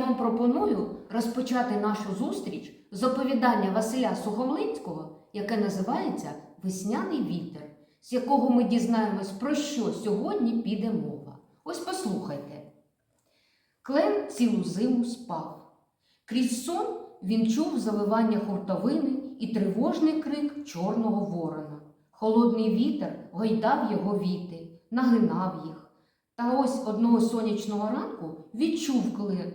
вам пропоную розпочати нашу зустріч з оповідання Василя Сухомлинського, яке називається Весняний вітер, з якого ми дізнаємось, про що сьогодні піде мова. Ось послухайте. Клен цілу зиму спав. Крізь сон він чув заливання хуртовини і тривожний крик чорного ворона. Холодний вітер гойдав його віти, нагинав їх. Та ось одного сонячного ранку відчув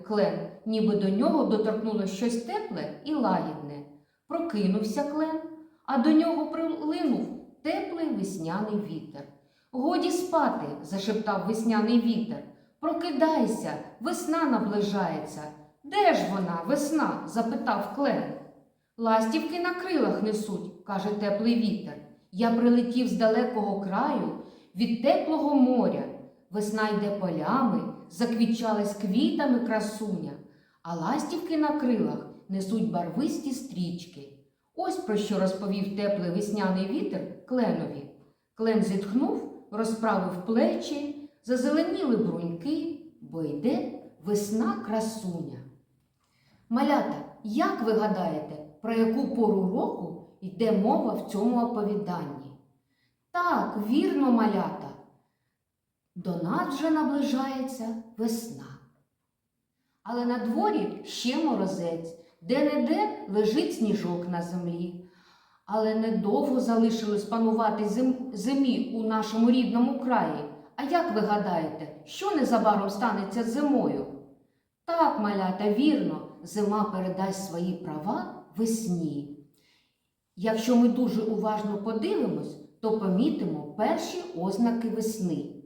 клен, ніби до нього доторкнулося щось тепле і лагідне. Прокинувся клен, а до нього прилинув теплий весняний вітер. Годі спати, зашептав весняний вітер. Прокидайся, весна наближається. Де ж вона, весна? запитав клен. Ластівки на крилах несуть, каже теплий вітер. Я прилетів з далекого краю від теплого моря. Весна йде полями, заквітчалась квітами красуня, а ластівки на крилах несуть барвисті стрічки. Ось про що розповів теплий весняний вітер кленові. Клен зітхнув, розправив плечі, зазеленіли бруньки, бо йде весна красуня. Малята, як ви гадаєте, про яку пору року йде мова в цьому оповіданні? Так, вірно, малята. До нас вже наближається весна. Але на дворі ще морозець, де-не-де лежить сніжок на землі. Але недовго залишилось панувати зим... зимі у нашому рідному краї. А як ви гадаєте, що незабаром станеться з зимою? Так, малята, вірно, зима передасть свої права весні. Якщо ми дуже уважно подивимось, то помітимо перші ознаки весни.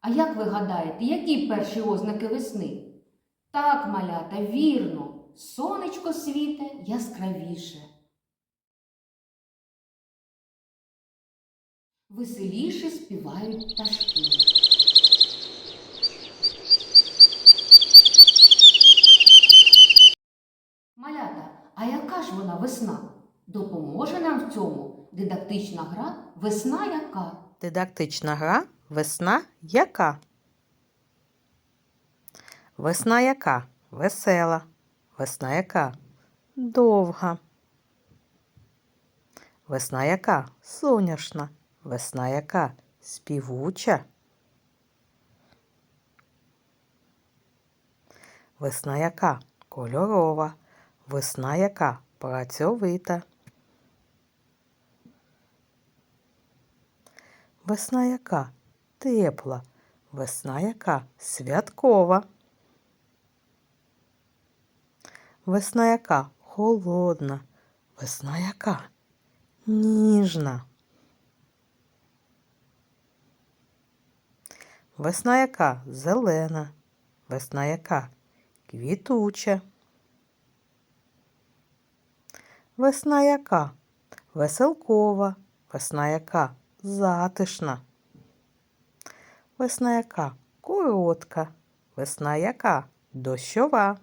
А як ви гадаєте, які перші ознаки весни? Так, малята, вірно, сонечко світе яскравіше. Веселіше співають пташки. Малята, а яка ж вона весна? Допоможе нам в цьому дидактична гра Весна яка? Дидактична гра Весна яка? Весна яка? Весела. Весна яка? Довга. Весна яка? Соняшна. Весна яка? Співуча. Весна яка? Кольорова. Весна яка? Працьовита. Весна яка? Тепла. Весна яка? Святкова. Весна яка? Холодна. Весна яка? Ніжна. Весна яка? Зелена. Весна яка? Квітуча. Весна яка? Веселкова. Весна яка? Затишна. Весна яка? Коротка. Весна яка? Дощова.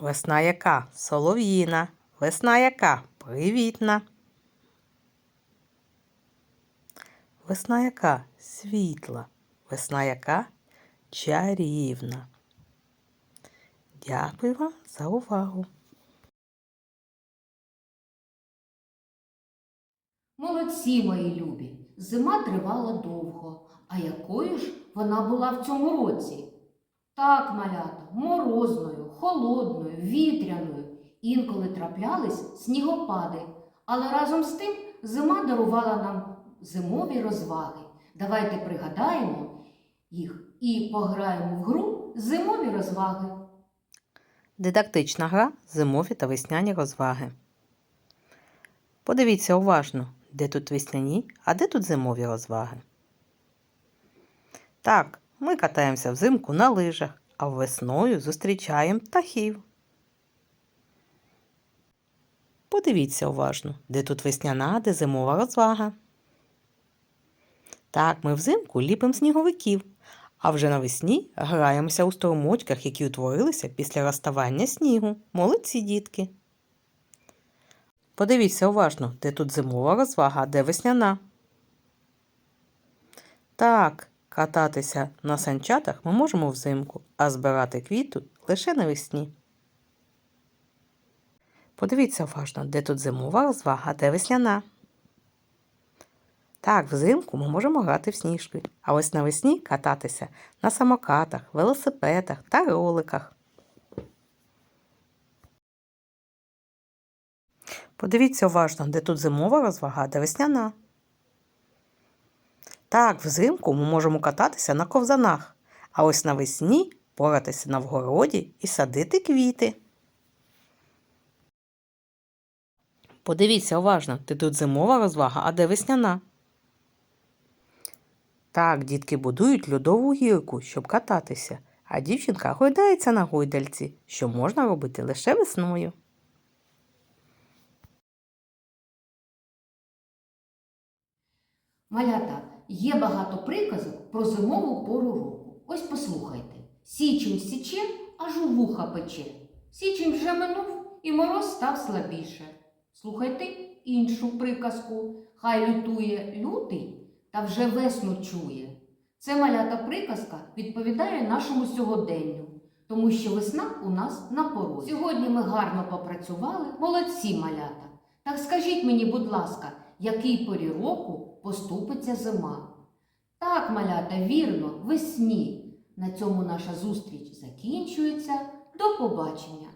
Весна яка? Солов'їна. Весна яка? Привітна. Весна яка? Світла. Весна яка? Чарівна. Дякую вам за увагу. Молодці, мої любі, зима тривала довго. А якою ж вона була в цьому році? Так, малята, морозною, холодною, вітряною. Інколи траплялись снігопади, але разом з тим зима дарувала нам зимові розваги. Давайте пригадаємо їх і пограємо в гру зимові розваги. Дидактична гра зимові та весняні розваги. Подивіться уважно, де тут весняні, а де тут зимові розваги. Так, ми катаємося взимку на лижах, а весною зустрічаємо птахів. Подивіться уважно, де тут весняна, де зимова розвага. Так, ми взимку ліпимо сніговиків, а вже навесні граємося у струмочках, які утворилися після розставання снігу. Молодці дітки. Подивіться уважно, де тут зимова розвага, де весняна. Так, Кататися на санчатах ми можемо взимку, а збирати квіту лише навесні. Подивіться уважно, де тут зимова розвага, де весняна. Так, взимку ми можемо грати в сніжки, а ось навесні кататися на самокатах, велосипедах та роликах. Подивіться уважно, де тут зимова розвага, де весняна. Так, взимку ми можемо кататися на ковзанах, а ось навесні поратися на вгороді і садити квіти. Подивіться уважно, де тут зимова розвага, а де весняна. Так, дітки будують льодову гірку, щоб кататися, а дівчинка гойдається на гойдальці, що можна робити лише весною. Малята, є багато приказок про зимову пору року. Ось послухайте. Січень січе, аж у вуха пече. Січень вже минув, і мороз став слабіше. Слухайте іншу приказку. Хай лютує лютий, та вже весну чує. Це малята приказка відповідає нашому сьогоденню, тому що весна у нас на порозі. Сьогодні ми гарно попрацювали, молодці малята. Так скажіть мені, будь ласка, який порі року поступиться зима? Так, малята, вірно, весні. На цьому наша зустріч закінчується. До побачення!